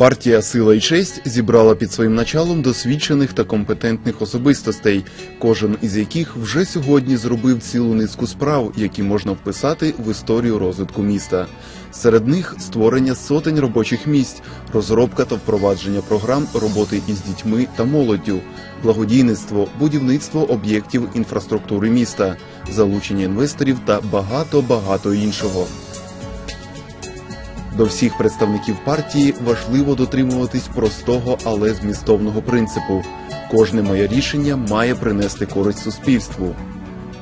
Партія Сила і честь зібрала під своїм началом досвідчених та компетентних особистостей, кожен із яких вже сьогодні зробив цілу низку справ, які можна вписати в історію розвитку міста. Серед них створення сотень робочих місць, розробка та впровадження програм роботи із дітьми та молоддю, благодійництво, будівництво об'єктів інфраструктури міста, залучення інвесторів та багато багато іншого. До всіх представників партії важливо дотримуватись простого, але змістовного принципу. Кожне моє рішення має принести користь суспільству.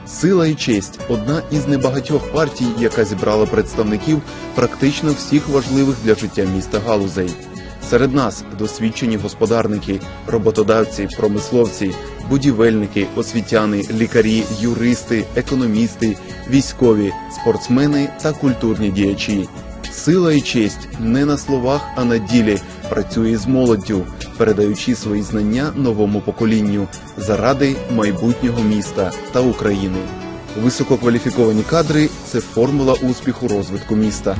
Сила і честь одна із небагатьох партій, яка зібрала представників практично всіх важливих для життя міста галузей. Серед нас досвідчені господарники, роботодавці, промисловці, будівельники, освітяни, лікарі, юристи, економісти, військові, спортсмени та культурні діячі. Сила і честь не на словах, а на ділі працює з молоддю, передаючи свої знання новому поколінню заради майбутнього міста та України. Висококваліфіковані кадри це формула успіху розвитку міста.